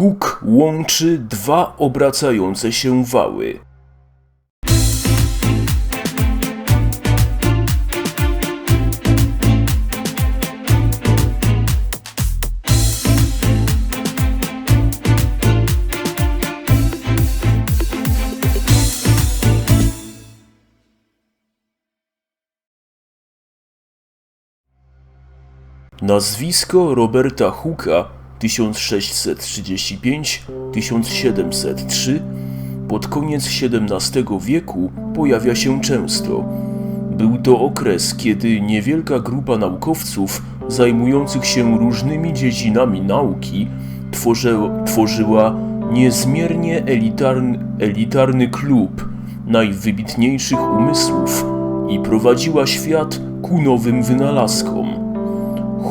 Huk łączy dwa obracające się wały. Nazwisko Roberta Hooka 1635-1703 pod koniec XVII wieku pojawia się często. Był to okres, kiedy niewielka grupa naukowców zajmujących się różnymi dziedzinami nauki tworzy, tworzyła niezmiernie elitarny, elitarny klub najwybitniejszych umysłów i prowadziła świat ku nowym wynalazkom.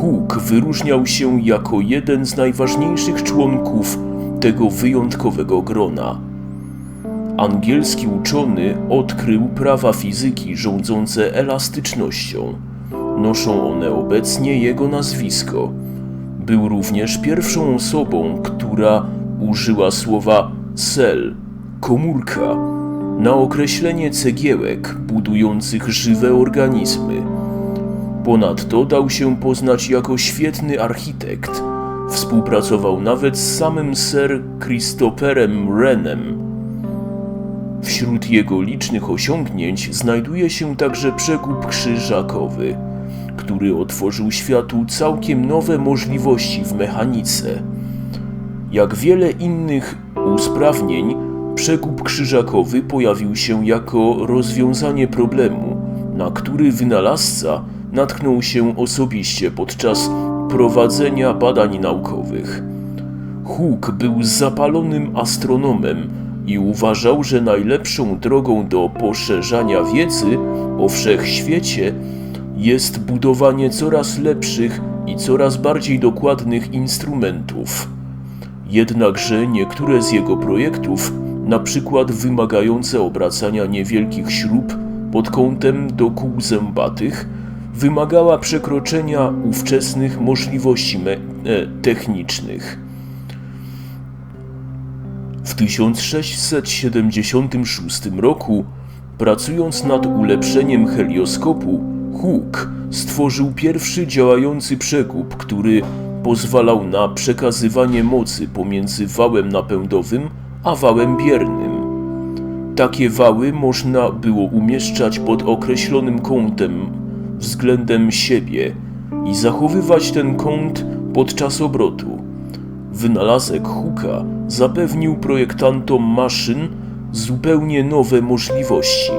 Hooke wyróżniał się jako jeden z najważniejszych członków tego wyjątkowego grona. Angielski uczony odkrył prawa fizyki rządzące elastycznością. Noszą one obecnie jego nazwisko. Był również pierwszą osobą, która użyła słowa cell, komórka, na określenie cegiełek budujących żywe organizmy. Ponadto dał się poznać jako świetny architekt. Współpracował nawet z samym Sir Christopherem Wrenem. Wśród jego licznych osiągnięć znajduje się także przekop krzyżakowy, który otworzył światu całkiem nowe możliwości w mechanice. Jak wiele innych usprawnień, przekop krzyżakowy pojawił się jako rozwiązanie problemu, na który wynalazca natknął się osobiście podczas prowadzenia badań naukowych. Hooke był zapalonym astronomem i uważał, że najlepszą drogą do poszerzania wiedzy o wszechświecie jest budowanie coraz lepszych i coraz bardziej dokładnych instrumentów. Jednakże niektóre z jego projektów, na przykład wymagające obracania niewielkich śrub pod kątem do kół zębatych, wymagała przekroczenia ówczesnych możliwości e, technicznych. W 1676 roku, pracując nad ulepszeniem helioskopu, Hooke stworzył pierwszy działający przekop, który pozwalał na przekazywanie mocy pomiędzy wałem napędowym a wałem biernym. Takie wały można było umieszczać pod określonym kątem względem siebie i zachowywać ten kąt podczas obrotu. Wynalazek Hooka zapewnił projektantom maszyn zupełnie nowe możliwości.